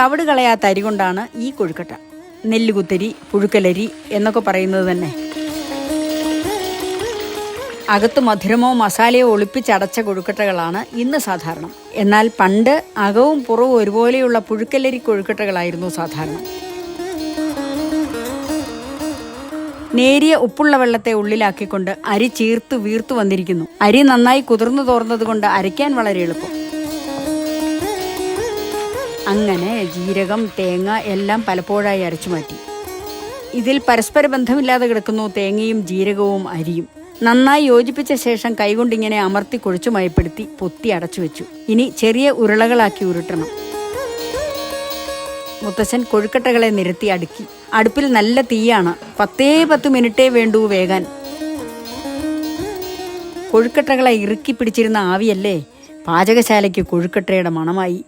തവിട് കളയാത്ത അരി കൊണ്ടാണ് ഈ കൊഴുക്കട്ട. നെല്ലുകുത്തരി പുഴുക്കലരി എന്നൊക്കെ പറയുന്നത് തന്നെ. അകത്ത് മധുരമോ മസാലയോ ഒളിപ്പിച്ചടച്ച കൊഴുക്കട്ടകളാണ് ഇന്ന് സാധാരണ. എന്നാൽ പണ്ട് അകവും പുറവും ഒരുപോലെയുള്ള പുഴുക്കലരി കൊഴുക്കട്ടകളായിരുന്നു സാധാരണ. നേരിയ ഉപ്പുള്ള വെള്ളത്തെ ഉള്ളിലാക്കിക്കൊണ്ട് അരി ചീർത്ത് വീർത്തു വന്നിരിക്കുന്നു. അരി നന്നായി കുതിർന്നു തോർന്നതുകൊണ്ട് അരയ്ക്കാൻ വളരെ എളുപ്പം. അങ്ങനെ ജീരകം തേങ്ങ എല്ലാം പലപ്പോഴായി അരച്ചു മാറ്റി. ഇതിൽ പരസ്പര ബന്ധമില്ലാതെ കിടക്കുന്നു തേങ്ങയും ജീരകവും അരിയും. നന്നായി യോജിപ്പിച്ച ശേഷം കൈകൊണ്ടിങ്ങനെ അമർത്തി കുഴച്ചു മയപ്പെടുത്തി പൊത്തി അടച്ചു വെച്ചു. ഇനി ചെറിയ ഉരുളകളാക്കി ഉരുട്ടണം. മുത്തശ്ശൻ കൊഴുക്കട്ടകളെ നിരത്തി അടുക്കി. അടുപ്പിൽ നല്ല തീയാണ്. പത്തേ പത്ത് മിനിറ്റേ വേണ്ടൂ വേകാൻ കൊഴുക്കട്ടകളെ ഇറുക്കി പിടിച്ചിരുന്ന ആവിയല്ലേ? പാചകശാലയ്ക്ക് കൊഴുക്കട്ടയുടെ മണമായി.